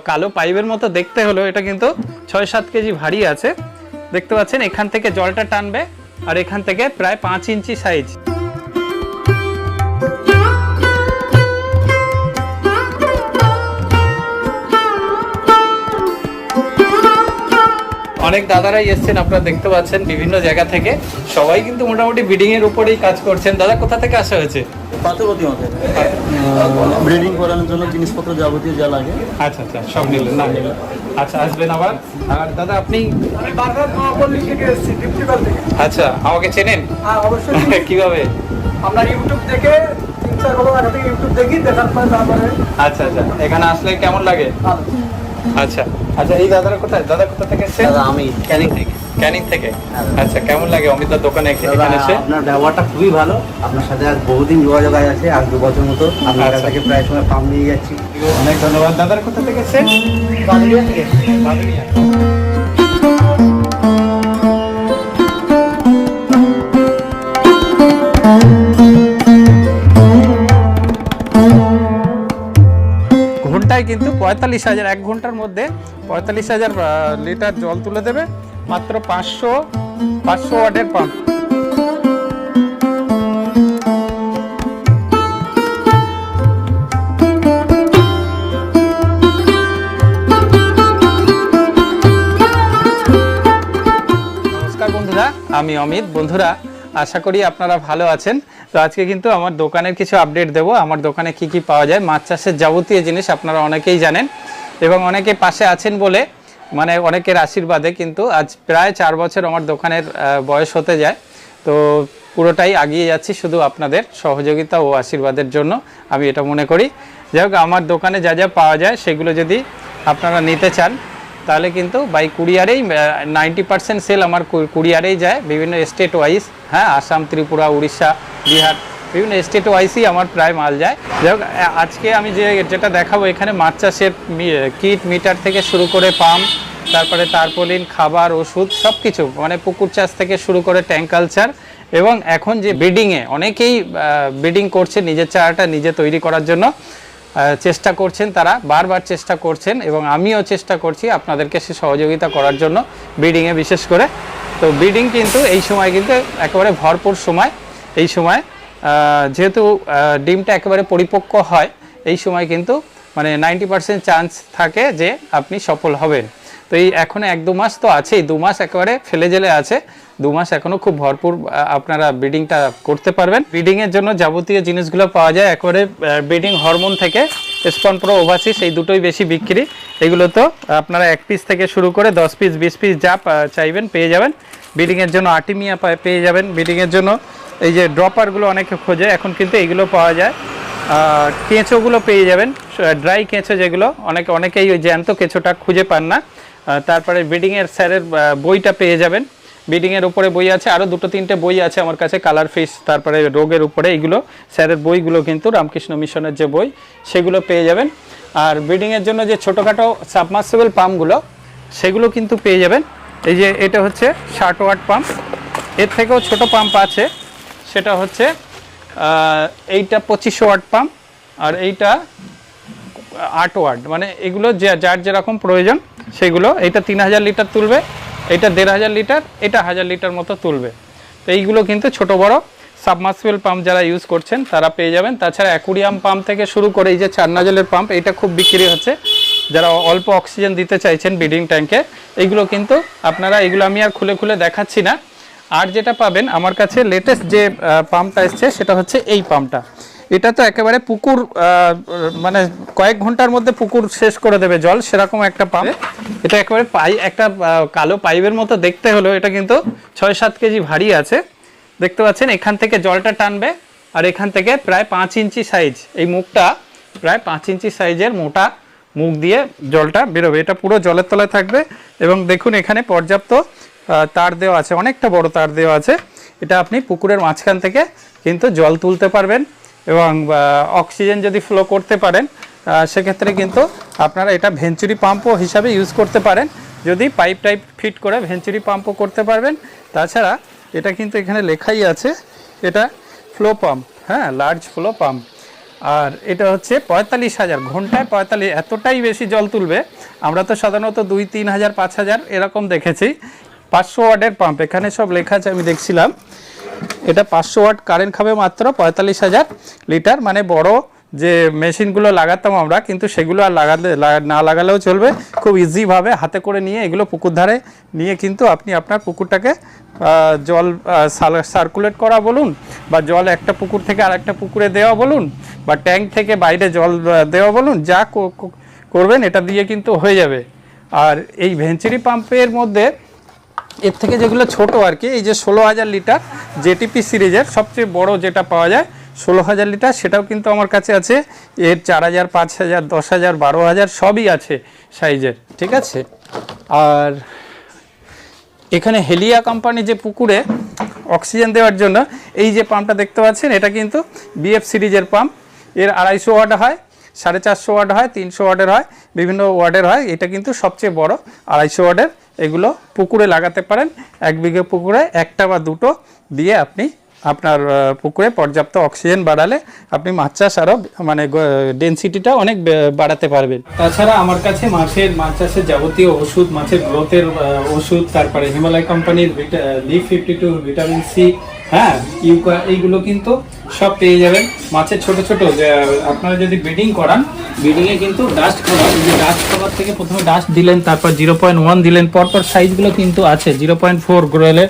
কালো পাইপের মতো দেখতে হলো, এটা কিন্তু ছয় সাত কেজি ভারী আছে। দেখতে পাচ্ছেন, এখান থেকে জলটা টানবে, আর এখান থেকে প্রায় পাঁচ ইঞ্চি সাইজ অনেক দাদারাই এসছেন আপনারা দেখতে পাচ্ছেন বিভিন্ন জায়গা থেকে। সবাই কিন্তু মোটামুটি বিডিং এর উপরেই কাজ করছেন। দাদা কোথা থেকে আসা হয়েছে? পাথরবতী মতে ব্রিডিং করানোর জন্য জিনিসপত্র যাবতীয় যা লাগে। আচ্ছা আচ্ছা সব নিলেন না নিলেন। আচ্ছা আসবেন আবার? আর দাদা আপনি আচ্ছা আমাকে চেনেন? হ্যাঁ অবশ্যই কীভাবে? আমরা ইউটিউব থেকে ইউটিউব দেখি দেখার পরে তারপরে। আচ্ছা আচ্ছা এখানে আসলে কেমন লাগে? ভালো। আচ্ছা আচ্ছা এই দাদারা কোথায়? দাদা কোথা থেকে এসেছে? দাদা আমি ক্যানিং থেকে। ক্যানিং থেকে। আচ্ছা কেমন লাগে? অমিতার দোকানে এখানে এসে? আপনার ব্যবহারটা খুবই ভালো। আপনার সাথে আজ বহুদিন যোগাযোগ আছে আর দু বছর মতো আপনার আচ্ছা। কাছ থেকে প্রায় সময় পাম নিয়ে যাচ্ছি। অনেক ধন্যবাদ। দাদার কোথা থেকে এসেছে? বাদুড়িয়া থেকে বাদুড়িয়া। কিন্তু পঁয়তাল্লিশ হাজার, এক ঘণ্টার মধ্যে পঁয়তাল্লিশ হাজার লিটার জল তুলে দেবে। মাত্র পাঁচশো পাঁচশো ওয়াটের পাম্প। আমি অমিত। বন্ধুরা আশা করি আপনারা ভালো আছেন। তো আজকে কিন্তু আমার দোকানের কিছু আপডেট দেব। আমার দোকানে কি কি পাওয়া যায়, মাছ চাষের যাবতীয় জিনিস আপনারা অনেকেই জানেন এবং অনেকে পাশে আছেন বলে মানে অনেকের আশীর্বাদে কিন্তু আজ প্রায় চার বছর আমার দোকানের বয়স হতে যায়। তো পুরোটাই আগিয়ে যাচ্ছি শুধু আপনাদের সহযোগিতা ও আশীর্বাদের জন্য। আমি এটা মনে করি। যাই হোক, আমার দোকানে যা যা পাওয়া যায়, সেগুলো যদি আপনারা নিতে চান তাহলে কিন্তু বাই কুরিয়ারেই নাইনটি পার্সেন্ট সেল আমার কুরিয়ারেই যায়। বিভিন্ন স্টেট ওয়াইজ হ্যাঁ আসাম, ত্রিপুরা, উড়িষ্যা, বিহার, বিভিন্ন স্টেট ওয়াইজই আমার প্রায় মাল যায়। যাই আজকে আমি যে, যেটা দেখাবো এখানে মাছ চাষের কিট মিটার থেকে শুরু করে পাম্প তারপরে তারপলিন খাবার, ওষুধ সব কিছু মানে পুকুর চাষ থেকে শুরু করে ট্যাঙ্ক কালচার এবং এখন যে ব্রিডিংয়ে অনেকেই ব্রিডিং করছে নিজের চারাটা নিজে তৈরি করার জন্য। চেষ্টা করছেন তারা, বারবার চেষ্টা করছেন এবং আমিও চেষ্টা করছি আপনাদেরকে সে সহযোগিতা করার জন্য ব্রিডিংয়ে বিশেষ করে। তো ব্রিডিং কিন্তু এই সময় কিন্তু একেবারে ভরপুর সময়। এই সময় যেহেতু ডিমটা একেবারে পরিপক্ক হয়, এই সময় কিন্তু মানে নাইনটি পার্সেন্ট চান্স থাকে যে আপনি সফল হবেন। তো এই এখনও এক দু মাস তো আছেই, দু মাস একেবারে ফেলে জেলে আছে। দু মাস এখনও খুব ভরপুর আপনারা ব্রিডিংটা করতে পারবেন। ব্রিডিং এর জন্য যাবতীয় জিনিসগুলো পাওয়া যায়, একেবারে ব্রিডিং হরমোন থেকে স্পন প্রো ওভাসিস এই দুটোই বেশি বিক্রি। এগুলো তো আপনারা এক পিস থেকে শুরু করে দশ পিস বিশ পিস যা চাইবেন পেয়ে যাবেন। ব্রিডিং এর জন্য আর্টিমিয়া পেয়ে যাবেন। ব্রিডিং এর জন্য এই যে ড্রপারগুলো অনেকে খোঁজে, এখন কিন্তু এইগুলো পাওয়া যায়। কেঁচোগুলো পেয়ে যাবেন। ড্রাই কেঁচো যেগুলো, অনেকে অনেকেই ওই জ্যান্ত কেঁচোটা খুঁজে পান না। তারপরে ব্রিডিংয়ের স্যারের বইটা পেয়ে যাবেন। ব্রিডিংয়ের উপরে বই আছে আরও দুটো তিনটে বই আছে আমার কাছে কালার ফিস তারপরে রোগের উপরে, এগুলো স্যারের বইগুলো কিন্তু রামকৃষ্ণ মিশনের যে বই, সেগুলো পেয়ে যাবেন। আর ব্রিডিংয়ের জন্য যে ছোটোখাটো সাবমার্সিবল পাম্পগুলো, সেগুলো কিন্তু পেয়ে যাবেন। এই যে এটা হচ্ছে ষাট ওয়াট পাম্প। এর থেকেও ছোট পাম্প আছে, সেটা হচ্ছে এইটা পঁচিশশো ওয়াট পাম্প, আর এইটা আট ওয়াট। মানে এগুলো যে, যার যেরকম প্রয়োজন সেগুলো এইটা তিন হাজার লিটার তুলবে, এটা দেড় হাজার লিটার, এটা হাজার লিটার মতো তুলবে। তো এইগুলো কিন্তু ছোট বড় সাবমার্সিবল পাম্প যারা ইউজ করছেন, তারা পেয়ে যাবেন। তাছাড়া অ্যাকুরিয়াম পাম্প থেকে শুরু করে এই যে চার নাজলের পাম্প, এটা খুব বিক্রি হচ্ছে। যারা অল্প অক্সিজেন দিতে চাইছেন ব্রিডিং ট্যাঙ্কে, এইগুলো কিন্তু আপনারা, এগুলো আমি আর খুলে খুলে দেখাচ্ছি না। আর যেটা পাবেন, আমার কাছে লেটেস্ট যে পাম্পটা এসছে, সেটা হচ্ছে এই পাম্পটা। এটা তো একেবারে পুকুর মানে কয়েক ঘণ্টার মধ্যে পুকুর শেষ করে দেবে জল, সেরকম একটা পাম্প। এটা একেবারে পাই, একটা কালো পাইপের মতো দেখতে হলো এটা কিন্তু ছয় সাত কেজি ভারী আছে। দেখতে পাচ্ছেন, এখান থেকে জলটা টানবে, আর এখান থেকে প্রায় পাঁচ ইঞ্চি সাইজ। এই মুখটা প্রায় পাঁচ ইঞ্চি সাইজের মোটা মুখ দিয়ে জলটা বেরোবে। এটা পুরো জলের তলায় থাকবে। এবং দেখুন, এখানে পর্যাপ্ত তার দেওয়া আছে, অনেকটা বড় তার দেওয়া আছে। এটা আপনি পুকুরের মাঝখান থেকে কিন্তু জল তুলতে পারবেন। এবং অক্সিজেন যদি ফ্লো করতে পারেন সেক্ষেত্রে কিন্তু আপনারা এটা ভেঞ্চুরি পাম্পও হিসাবে ইউজ করতে পারেন। যদি পাইপ টাইপ ফিট করে ভেঞ্চুরি পাম্পও করতে পারবেন। তাছাড়া এটা কিন্তু এখানে লেখাই আছে, এটা ফ্লো পাম্প হ্যাঁ লার্জ ফ্লো পাম্প আর এটা হচ্ছে পঁয়তাল্লিশ হাজার, ঘন্টায় পঁয়তাল্লিশ, এতটাই বেশি জল তুলবে। আমরা তো সাধারণত দুই, তিন হাজার, পাঁচ হাজার এরকম দেখেছি। পাঁচশো ওয়ার্ডের পাম্প এখানে সব লেখা আছে, আমি দেখছিলাম। এটা পাঁচশো ওয়াট কারেন্ট খাবে মাত্র পঁয়তাল্লিশ হাজার লিটার। মানে বড় যে মেশিনগুলো লাগাতাম আমরা, কিন্তু সেগুলো আর লাগালে না লাগালেও চলবে। খুব ইজিভাবে হাতে করে নিয়ে এগুলো পুকুর ধারে নিয়ে কিন্তু আপনি আপনার পুকুরটাকে জল সার্কুলেট করা বলুন বা জল একটা পুকুর থেকে আরেকটা পুকুরে দেওয়া বলুন বা ট্যাঙ্ক থেকে বাইরে জল দেওয়া বলুন, যা করবেন, এটা দিয়ে কিন্তু হয়ে যাবে। আর এই ভেঞ্চুরি পাম্পের মধ্যে এর থেকে যেগুলো ছোট আর কি, এই যে ষোলো হাজার লিটার জেটিপি সিরিজের সবচেয়ে বড় যেটা পাওয়া যায়, ষোলো হাজার লিটার, সেটাও কিন্তু আমার কাছে আছে। এর চার হাজার, পাঁচ হাজার, দশ হাজার, বারো হাজার সবই আছে সাইজের ঠিক আছে? আর এখানে হেলিয়া কোম্পানি যে পুকুরে অক্সিজেন দেওয়ার জন্য, এই যে পাম্পটা দেখতে পাচ্ছেন, এটা কিন্তু বিএফ সিরিজের পাম্পের আড়াইশো ওয়াট হয় সাড়ে চারশো ওয়াট হয়, তিনশো ওয়াটের হয়, বিভিন্ন ওয়ার্ডের হয়। এটা কিন্তু সবচেয়ে বড়, আড়াইশো ওয়ার্ডের। এগুলো পুকুরে লাগাতে পারেন, এক বিঘে পুকুরে একটা বা দুটো দিয়ে আপনি আপনার পুকুরে পর্যাপ্ত অক্সিজেন বাড়ালে আপনি মাছ চাষ আরও মানে ডেনসিটিটা অনেক বাড়াতে পারবেন। তাছাড়া আমার কাছে মাছের, মাছ চাষের যাবতীয় ওষুধ, মাছের গ্রোথের ওষুধ, তারপরে হিমালয় কোম্পানির Liv fifty two vitamin C হ্যাঁ ইউকা এইগুলো কিন্তু সব পেয়ে যাবেন। মাছের ছোট ছোট আপনারা যদি ব্রিডিং করান ব্রিডিংয়ে কিন্তু ডাস্ট খাবার ডাস্ট খাবার থেকে প্রথমে ডাস্ট দিলেন, তারপর জিরো পয়েন্ট ওয়ান দিলেন, পরপর সাইজগুলো কিন্তু আছে জিরো পয়েন্ট ফোর গ্রোয়েলের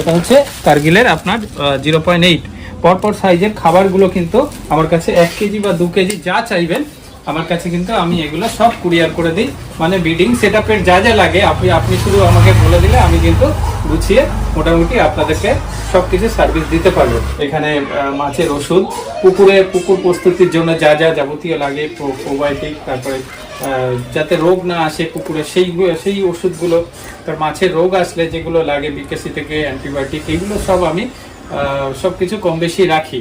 এটা হচ্ছে কার্গিলের আপনার জিরো পয়েন্ট এইট পরপর সাইজের খাবারগুলো কিন্তু আমার কাছে এক কেজি বা দু কেজি যা চাইবেন আমার কাছে কিন্তু আমি এগুলো সব কুরিয়ার করে দিই। মানে ব্রিডিং সেট যা যা লাগে, আপনি আপনি শুধু আমাকে বলে দিলে আমি কিন্তু গুছিয়ে মোটামুটি আপনাদেরকে সব কিছু সার্ভিস দিতে পারব। এখানে মাছের ওষুধ, পুকুরে পুকুর প্রস্তুতির জন্য যা যা যাবতীয় লাগে প্রোবায়োটিক তারপরে যাতে রোগ না আসে পুকুরে, সেই সেই ওষুধগুলো, তার মাছের রোগ আসলে যেগুলো লাগে বিকেসি থেকে অ্যান্টিবায়োটিক এগুলো সব আমি সব কিছু কম বেশি রাখি।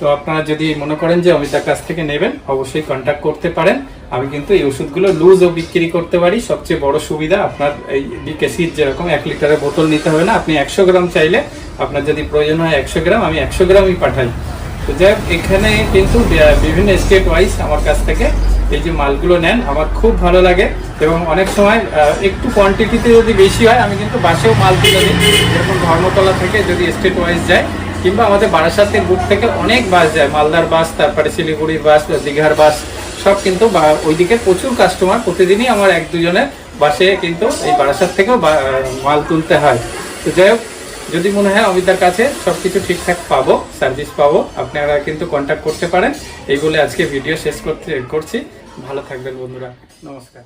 তো আপনারা যদি মনে করেন যে অমিতার কাছ থেকে নেবেন, অবশ্যই কন্ট্যাক্ট করতে পারেন। আমি কিন্তু এই ওষুধগুলো লুজও বিক্রি করতে পারি। সবচেয়ে বড় সুবিধা আপনার এই বিকেসির যেরকম এক লিটারের বোতল নিতে হবে না, আপনি একশো গ্রাম চাইলে, আপনার যদি প্রয়োজন হয় একশো গ্রাম, আমি একশো গ্রামই পাঠাই। তো যাই এখানে কিন্তু বিভিন্ন স্টেট ওয়াইজ আমার কাছ থেকে এই যে মালগুলো নেন, আমার খুব ভালো লাগে এবং অনেক সময় একটু কোয়ান্টিটিতে যদি বেশি হয়, আমি কিন্তু বাসেও মাল তুলে দিই। যেরকম ধর্মতলা থেকে যদি স্টেট ওয়াইজ যায় কিংবা আমাদের বারাসাতের বুক থেকে অনেক বাস যায়। মালদার বাস তারপরে শিলিগুড়ির বাস দীঘার বাস সব কিন্তু ওইদিকে প্রচুর কাস্টমার প্রতিদিনই আমার এক দুজনের বাসে কিন্তু এই বারাসাত থেকেও মাল তুলতে হয়। তো যাই হোক, যদি মনে হয় অমিতার কাছে সবকিছু ঠিকঠাক পাবো সার্ভিস পাবো, আপনারা কিন্তু কন্ট্যাক্ট করতে পারেন। এই বলে আজকে ভিডিও শেষ করতে, করছি। ভালো থাকবেন বন্ধুরা। নমস্কার।